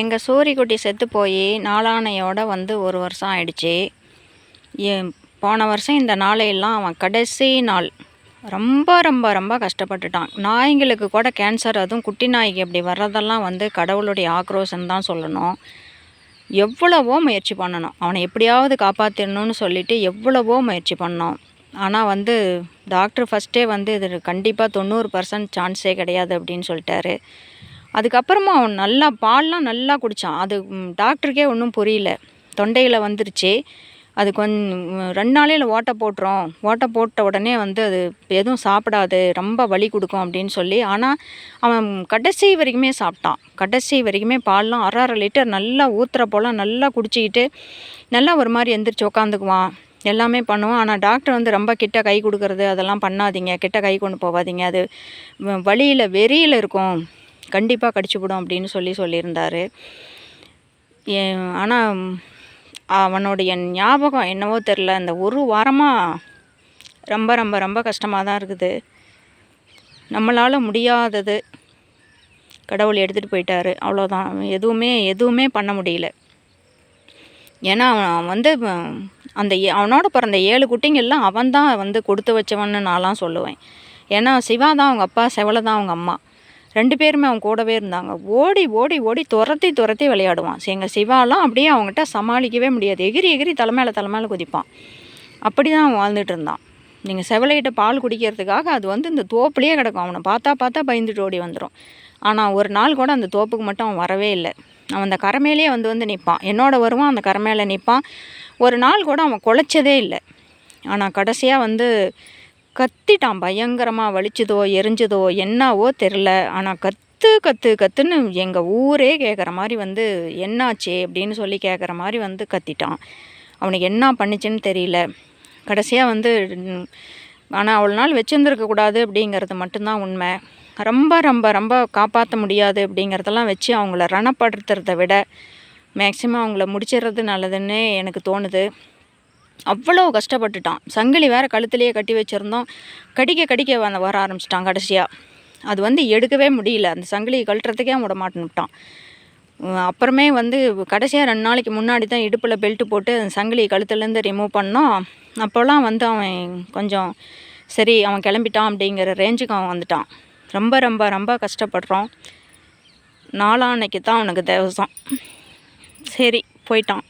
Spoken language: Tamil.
எங்கள் சூரிக்குட்டி செத்து போய் நாளானையோட வந்து ஒரு வருஷம் ஆயிடுச்சு. போன வருஷம் இந்த நாளையெல்லாம் அவன் கடைசி நாள். ரொம்ப ரொம்ப ரொம்ப கஷ்டப்பட்டுட்டான். நாய்ங்களுக்கு கூட கேன்சர் அதுவும் குட்டி நாய்க்கு அப்படி வர்றதெல்லாம் வந்து கடவுளுடைய ஆக்ரோஷன் தான் சொல்லணும். எவ்வளவோ முயற்சி பண்ணணும். அவனை எப்படியாவது காப்பாற்றிடணும்னு சொல்லிட்டு எவ்வளவோ முயற்சி பண்ணோம். ஆனால் வந்து டாக்டர் ஃபஸ்ட்டே வந்து இது கண்டிப்பாக தொண்ணூறு பர்சன்ட் சான்ஸே கிடையாது அப்படின்னு சொல்லிட்டாரு. அதுக்கப்புறமா அவன் நல்லா பால்லாம் நல்லா குடித்தான் அது டாக்டருக்கே ஒன்றும் புரியல. தொண்டையில் வந்துருச்சு. அது கொஞ்சம் ரெண்டு நாளையில் ஓட்டை போட்டுரும். ஓட்டை போட்ட உடனே வந்து அது எதுவும் சாப்பிடாது. ரொம்ப வலி கொடுக்கும் அப்படின்னு சொல்லி. ஆனால் அவன் கடைசி வரைக்குமே சாப்பிட்டான். கடைசி வரைக்குமே பால்லாம் அரை அரை லிட்டர் நல்லா ஊற்றுற போல் நல்லா குடிச்சிக்கிட்டு நல்லா ஒரு மாதிரி எந்திரிச்சு உக்காந்துக்குவான். எல்லாமே பண்ணுவோம் ஆனால் டாக்டர் வந்து ரொம்ப கிட்ட கை கொடுக்கறது அதெல்லாம் பண்ணாதீங்க. கிட்ட கை கொண்டு போகாதீங்க. அது வழியில் வெறியில் இருக்கும். கண்டிப்பாக கடிச்சுவிடும் அப்படின்னு சொல்லி சொல்லியிருந்தார். ஆனால் அவனுடைய ஞாபகம் என்னவோ தெரில இந்த ஒரு வாரமாக ரொம்ப ரொம்ப ரொம்ப கஷ்டமாக தான் இருக்குது. நம்மளால் முடியாதது கடவுள் எடுத்துகிட்டு போயிட்டார். அவ்வளோதான் எதுவுமே எதுவுமே பண்ண முடியல. ஏன்னா அவன் வந்து அந்த அவனோட பிறந்த ஏழு குட்டிங்கெல்லாம் அவன் தான் வந்து கொடுத்து வச்சவன்னு நான்லாம் சொல்லுவேன். ஏன்னா சிவா தான் அவங்க அப்பா செவலை தான் அவங்க அம்மா. ரெண்டு பேருமே அவங்க கூடவே இருந்தாங்க. ஓடி ஓடி ஓடி துரத்தி துரத்தி விளையாடுவான். எங்கள் சிவாலாம் அப்படியே அவங்ககிட்ட சமாளிக்கவே முடியாது. எகிரி எகிரி தலைமையில தலைமையில குதிப்பான். அப்படி தான் அவன் வாழ்ந்துட்டு இருந்தான். நீங்கள் செவலையிட்ட பால் குடிக்கிறதுக்காக அது வந்து இந்த தோப்புலேயே கிடக்கும். அவனை பார்த்தா பார்த்தா பயந்துட்டு ஓடி வந்துடும் ஆனால் ஒரு நாள் கூட அந்த தோப்புக்கு மட்டும் அவன் வரவே இல்லை. அவன் அந்த கரமேலேயே வந்து வந்து நிற்பான். என்னோட வருவான் அந்த கரமேல மேலே நிற்பான். ஒரு நாள் கூட அவன் குலைச்சதே இல்லை. ஆனால் கடைசியாக வந்து கத்திட்டான் பயங்கரமாக வலிச்சதோ எரிஞ்சதோ என்னவோ தெரில ஆனால் கத்து கத்து கத்துன்னு எங்கள் ஊரே கேட்குற மாதிரி வந்து என்னாச்சே? அப்படின்னு சொல்லி கேட்குற மாதிரி வந்து கத்திட்டான். அவனுக்கு என்ன பண்ணிச்சுன்னு தெரியல. கடைசியாக வந்து ஆனால் அவ்வளோ நாள் வச்சுருந்துருக்கக்கூடாது அப்படிங்கிறது மட்டும்தான் உண்மை. ரொம்ப ரொம்ப ரொம்ப காப்பாற்ற முடியாது அப்படிங்கிறதெல்லாம் வச்சு அவங்கள ரணப்படுத்துறத விட மேக்சிமம் அவங்கள முடிச்சிடுறது நல்லதுன்னு எனக்கு தோணுது. அவ்வளோ கஷ்டப்பட்டுட்டான். சங்கிலி வேறு கழுத்துலேயே கட்டி வச்சுருந்தோம். கடிக்க கடிக்க வந்த வர ஆரம்பிச்சிட்டான் கடைசியாக அது வந்து எடுக்கவே முடியல. அந்த சங்கிலியை கழட்டுறதுக்கே விட மாட்டேன்னுட்டான் அப்புறமே வந்து கடைசியாக ரெண்டு நாளைக்கு முன்னாடி தான் இடுப்பில் பெல்ட்டு போட்டு அந்த சங்கிலி கழுத்துலேருந்து ரிமூவ் பண்ணோம். அப்போல்லாம் வந்து அவன் கொஞ்சம் சரி அவன் கிளம்பிட்டான் அப்படிங்கிற ரேஞ்சுக்கு அவன் வந்துட்டான். ரொம்ப ரொம்ப ரொம்ப கஷ்டப்படுறோம். நாளான்னைக்கு தான் அவனுக்கு தேவசம். சரி போயிட்டான்.